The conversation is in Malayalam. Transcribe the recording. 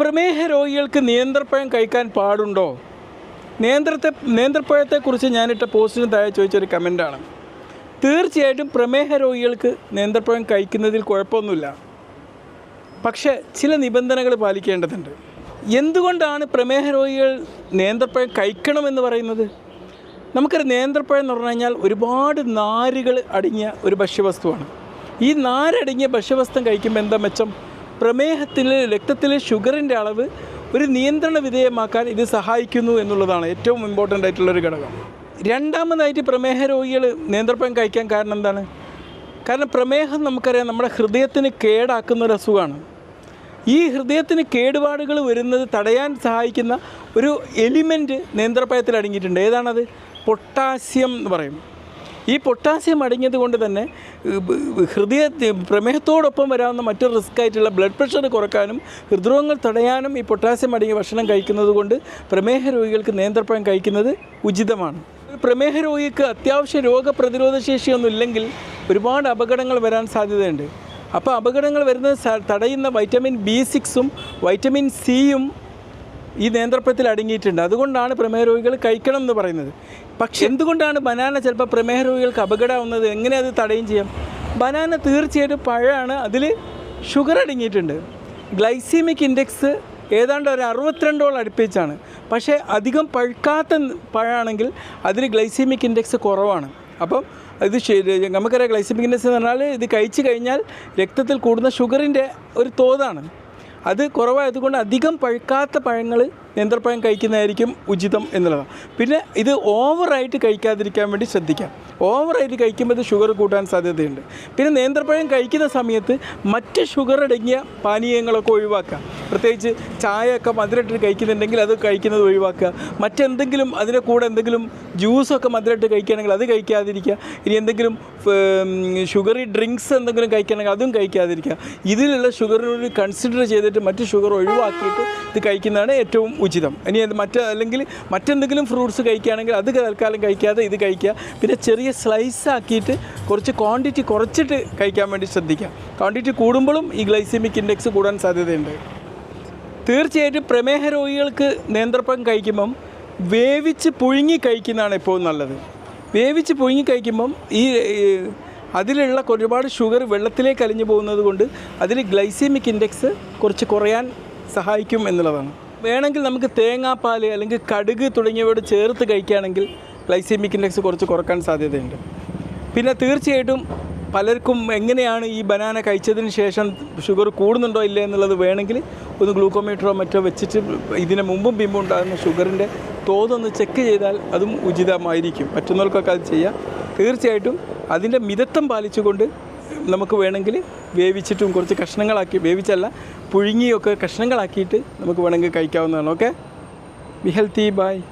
പ്രമേഹ രോഗികൾക്ക് നേന്ത്രപ്പഴം കഴിക്കാൻ പാടുണ്ടോ? നേന്ത്രത്തെ നേന്ത്രപ്പഴത്തെക്കുറിച്ച് ഞാനിട്ട പോസ്റ്റിന് താഴെ ചോദിച്ചൊരു കമന്റാണ്. തീർച്ചയായിട്ടും പ്രമേഹ രോഗികൾക്ക് നേന്ത്രപ്പഴം കഴിക്കുന്നതിൽ കുഴപ്പമൊന്നുമില്ല. പക്ഷേ ചില നിബന്ധനകൾ പാലിക്കേണ്ടതുണ്ട്. എന്തുകൊണ്ടാണ് പ്രമേഹ രോഗികൾ നേന്ത്രപ്പഴം കഴിക്കണമെന്ന് പറയുന്നത്? നമുക്കൊരു നേന്ത്രപ്പഴം എന്ന് പറഞ്ഞു കഴിഞ്ഞാൽ ഒരുപാട് നാരുകൾ അടങ്ങിയ ഒരു ഭക്ഷ്യവസ്തുവാണ്. ഈ നാരടങ്ങിയ ഭക്ഷ്യവസ്തു കഴിക്കുമ്പോൾ എന്താ മെച്ചം? പ്രമേഹത്തിൽ രക്തത്തിലെ ഷുഗറിന്റെ അളവ് ഒരു നിയന്ത്രണ വിധേയമാക്കാൻ ഇത് സഹായിക്കുന്നു എന്നുള്ളതാണ് ഏറ്റവും ഇമ്പോർട്ടന്റ് ആയിട്ടുള്ളൊരു ഘടകം. രണ്ടാമതായിട്ട് പ്രമേഹ രോഗികൾ നേന്ത്രപ്പഴം കഴിക്കാൻ കാരണം എന്താണ്? കാരണം പ്രമേഹം നമുക്കറിയാം നമ്മുടെ ഹൃദയത്തിന് കേടാക്കുന്ന ഒരു അസുഖമാണ്. ഈ ഹൃദയത്തിന് കേടുപാടുകൾ വരുന്നത് തടയാൻ സഹായിക്കുന്ന ഒരു എലിമെന്റ് നേന്ത്രപ്പഴത്തിൽ അടങ്ങിയിട്ടുണ്ട്. ഏതാണത്? പൊട്ടാസ്യം എന്ന് പറയും. ഈ പൊട്ടാസ്യം അടങ്ങിയത് കൊണ്ട് തന്നെ ഹൃദയ പ്രമേഹത്തോടൊപ്പം വരാവുന്ന മറ്റൊരു റിസ്ക് ആയിട്ടുള്ള ബ്ലഡ് പ്രഷർ കുറക്കാനും ഹൃദ്രോഗങ്ങൾ തടയാനും ഈ പൊട്ടാസ്യം അടങ്ങിയ ഭക്ഷണം കഴിക്കുന്നത് കൊണ്ട് പ്രമേഹ രോഗികൾക്ക് നേന്ത്രപ്പഴം കഴിക്കുന്നത് ഉചിതമാണ്. പ്രമേഹ രോഗിക്ക് അത്യാവശ്യ രോഗപ്രതിരോധ ശേഷിയൊന്നും ഇല്ലെങ്കിൽ ഒരുപാട് അപകടങ്ങൾ വരാൻ സാധ്യതയുണ്ട്. അപ്പോൾ അപകടങ്ങൾ വരുന്നത് തടയുന്ന വൈറ്റമിൻ ബി സിക്സും വൈറ്റമിൻ സിയും ഈ നേന്ത്രപ്പഴത്തിൽ അടങ്ങിയിട്ടുണ്ട്. അതുകൊണ്ടാണ് പ്രമേഹ രോഗികൾ കഴിക്കണം എന്ന് പറയുന്നത്. പക്ഷെ എന്തുകൊണ്ടാണ് ബനാന ചിലപ്പോൾ പ്രമേഹ രോഗികൾക്ക് അപകടമാവുന്നത്? എങ്ങനെ അത് തടയും ചെയ്യാം? ബനാന തീർച്ചയായിട്ടും പഴമാണ്. അതിൽ ഷുഗർ അടങ്ങിയിട്ടുണ്ട്. ഗ്ലൈസീമിക് ഇൻഡെക്സ് ഏതാണ്ട് ഒരു അറുപത്തിരണ്ടോളം അടുപ്പിച്ചാണ്. പക്ഷേ അധികം പഴുക്കാത്ത പഴമാണെങ്കിൽ അതിൽ ഗ്ലൈസീമിക് ഇൻഡെക്സ് കുറവാണ്. അപ്പം ഇത് നമുക്കറിയാം ഗ്ലൈസീമിക് ഇൻഡെക്സ് എന്ന് പറഞ്ഞാൽ ഇത് കഴിച്ചു കഴിഞ്ഞാൽ രക്തത്തിൽ കൂടുന്ന ഷുഗറിന്റെ ഒരു തോതാണ്. അത് കുറവായതുകൊണ്ട് അധികം പഴുക്കാത്ത പഴങ്ങൾ നേന്ത്രപ്പഴം കഴിക്കുന്നതായിരിക്കും ഉചിതം എന്നുള്ളതാണ്. പിന്നെ ഇത് ഓവറായിട്ട് കഴിക്കാതിരിക്കാൻ വേണ്ടി ശ്രദ്ധിക്കാം. ഓവറായിട്ട് കഴിക്കുമ്പോൾ ഇത് ഷുഗർ കൂട്ടാൻ സാധ്യതയുണ്ട്. പിന്നെ നേന്ത്രപ്പഴം കഴിക്കുന്ന സമയത്ത് മറ്റ് ഷുഗർ അടങ്ങിയ പാനീയങ്ങളൊക്കെ ഒഴിവാക്കുക പ്രത്യേകിച്ച് ചായയൊക്കെ മധുരമിട്ട് കഴിക്കുന്നുണ്ടെങ്കിൽ അത് കഴിക്കുന്നത് ഒഴിവാക്കുക. മറ്റെന്തെങ്കിലും അതിന്റെ കൂടെ എന്തെങ്കിലും ജ്യൂസൊക്കെ മധുരമിട്ട് കഴിക്കുകയാണെങ്കിൽ അത് കഴിക്കാതിരിക്കുക. ഇനി എന്തെങ്കിലും ഷുഗറി ഡ്രിങ്ക്സ് എന്തെങ്കിലും കഴിക്കുകയാണെങ്കിൽ അതും കഴിക്കാതിരിക്കുക. ഇതിലുള്ള ഷുഗറിനോട് കൺസിഡർ ചെയ്തിട്ട് മറ്റ് ഷുഗർ ഒഴിവാക്കിയിട്ട് ഇത് കഴിക്കുന്നതാണ് ഏറ്റവും ഉചിതം. ഇനി അത് മറ്റ് അല്ലെങ്കിൽ മറ്റെന്തെങ്കിലും ഫ്രൂട്ട്സ് കഴിക്കുകയാണെങ്കിൽ അത് തൽക്കാലം കഴിക്കാതെ ഇത് കഴിക്കുക. പിന്നെ ചെറിയ സ്ലൈസ് ആക്കിയിട്ട് കുറച്ച് ക്വാണ്ടിറ്റി കുറച്ചിട്ട് കഴിക്കാൻ വേണ്ടി ശ്രദ്ധിക്കുക. ക്വാണ്ടിറ്റി കൂടുമ്പോഴും ഈ ഗ്ലൈസിമിക് ഇൻഡെക്സ് കൂടാൻ സാധ്യതയുണ്ട്. തീർച്ചയായിട്ടും പ്രമേഹ രോഗികൾക്ക് നേന്ത്രപ്പഴം കഴിക്കുമ്പം വേവിച്ച് പുഴുങ്ങി കഴിക്കുന്നതാണ് എപ്പോഴും നല്ലത്. വേവിച്ച് പുഴുങ്ങി കഴിക്കുമ്പം ഈ അതിലുള്ള ഒരുപാട് ഷുഗർ വെള്ളത്തിലേക്ക് അലിഞ്ഞു പോകുന്നത് കൊണ്ട് അതിൽ ഗ്ലൈസീമിക് ഇൻഡെക്സ് കുറച്ച് കുറയാൻ സഹായിക്കും എന്നുള്ളതാണ്. വേണമെങ്കിൽ നമുക്ക് തേങ്ങാപ്പാൽ അല്ലെങ്കിൽ കടുക് തുടങ്ങിയവയോട് ചേർത്ത് കഴിക്കുകയാണെങ്കിൽ ഗ്ലൈസീമിക് ഇൻഡെക്സ് കുറച്ച് കുറയ്ക്കാൻ സാധ്യതയുണ്ട്. പിന്നെ തീർച്ചയായിട്ടും പലർക്കും എങ്ങനെയാണ് ഈ ബനാന കഴിച്ചതിന് ശേഷം ഷുഗർ കൂടുന്നുണ്ടോ ഇല്ലേ എന്നുള്ളത് വേണമെങ്കിൽ ഒന്ന് ഗ്ലൂക്കോമീറ്ററോ മറ്റോ വെച്ചിട്ട് ഇതിന് മുമ്പും പിമ്പും ഉണ്ടാകുന്ന ഷുഗറിന്റെ തോതൊന്ന് ചെക്ക് ചെയ്താൽ അതും ഉചിതമായിരിക്കും. പറ്റുന്നവർക്കൊക്കെ അത് ചെയ്യാം. തീർച്ചയായിട്ടും അതിന്റെ മിതത്വം പാലിച്ചുകൊണ്ട് നമുക്ക് വേണമെങ്കിൽ വേവിച്ചിട്ടും കുറച്ച് കഷ്ണങ്ങളാക്കി വേവിച്ചല്ല പുഴുങ്ങിയൊക്കെ കഷ്ണങ്ങളാക്കിയിട്ട് നമുക്ക് വേണമെങ്കിൽ കഴിക്കാവുന്നതാണ്. ഓക്കെ? Be healthy by